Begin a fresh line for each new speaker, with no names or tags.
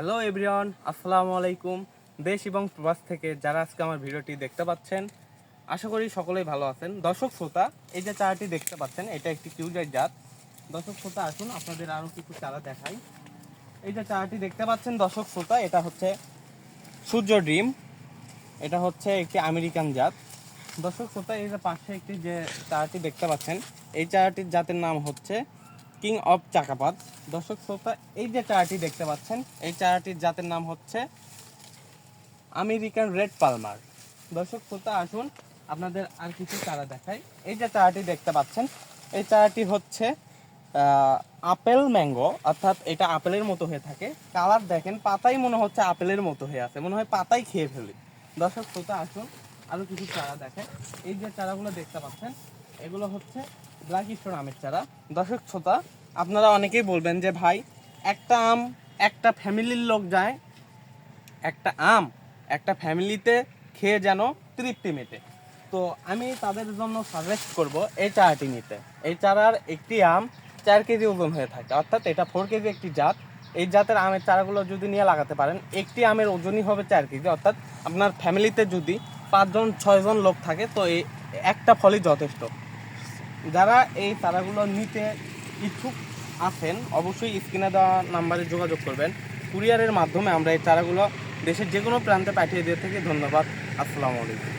Hello everyone আসসালামু আলাইকুম দেশ এবং প্রবাস থেকে যারা আজকে আমার ভিডিওটি দেখতে পাচ্ছেন, আশা করি সকলেই ভালো আছেন। দর্শক শ্রোতা, এই যে চারাটি দেখতে পাচ্ছেন, এটা একটি কিউজার জাত। দর্শক শ্রোতা, আসুন আপনাদের আরও কিছু চারা দেখাই। এই যে চারাটি দেখতে পাচ্ছেন, দর্শক শ্রোতা, এটা হচ্ছে সূর্য ড্রিম এটা হচ্ছে একটি আমেরিকান জাত। দর্শক শ্রোতা, এই যে পাশে একটি যে চারাটি দেখতে পাচ্ছেন, এই চারাটির জাতের নাম হচ্ছে কিং অফ চাকাপাত। দর্শক, শ্রোতা, এই যে চারাটি দেখতে পাচ্ছেন, এই চারাটির জাতের নাম হচ্ছে আমেরিকান রেড পালমার। দর্শক, শ্রোতা, আসুন আপনাদের আর কিছু চারা দেখাই। এই যে চারাটি দেখতে পাচ্ছেন, এই চারাটি হচ্ছে আপেল ম্যাঙ্গো, অর্থাৎ এটা আপেলের মতো হয়ে থাকে। কালার দেখেন, পাতাই মনে হচ্ছে আপেলের মতো হয়ে আছে, মনে হয় পাতাই খেয়ে ফেলি। দর্শক, শ্রোতা, আসুন আরও কিছু চারা দেখেন এই যে চারাগুলো দেখতে পাচ্ছেন, এগুলো হচ্ছে ব্ল্যাক আমের চারা। দর্শক, শ্রোতা, আপনারা অনেকেই বলবেন যে, ভাই, একটা আম একটা ফ্যামিলির লোক যায়, একটা আম একটা ফ্যামিলিতে খেয়ে যেন তৃপ্তি মেটে। তো আমি তাদের জন্য সাজেস্ট করব এই চারাটি নিতে। এই চারার একটি আম চার কেজি ওজন হয়ে থাকে, অর্থাৎ এটা ফোর কেজি একটি জাত। এই জাতের আমের চারাগুলো যদি নিয়ে লাগাতে পারেন, একটি আমের ওজনই হবে চার কেজি, অর্থাৎ আপনার ফ্যামিলিতে যদি পাঁচজন, ছয়জন লোক থাকে, তো এই একটা ফলই যথেষ্ট। যারা এই তারাগুলো নিতে ইচ্ছুক আছেন, অবশ্যই স্ক্রিনে দেওয়া নাম্বারে যোগাযোগ করবেন। কুরিয়ারের মাধ্যমে আমরা এই তারাগুলো দেশের যে কোনো প্রান্তে পাঠিয়ে দিয়ে থেকে ধন্যবাদ। আসসালামু আলাইকুম।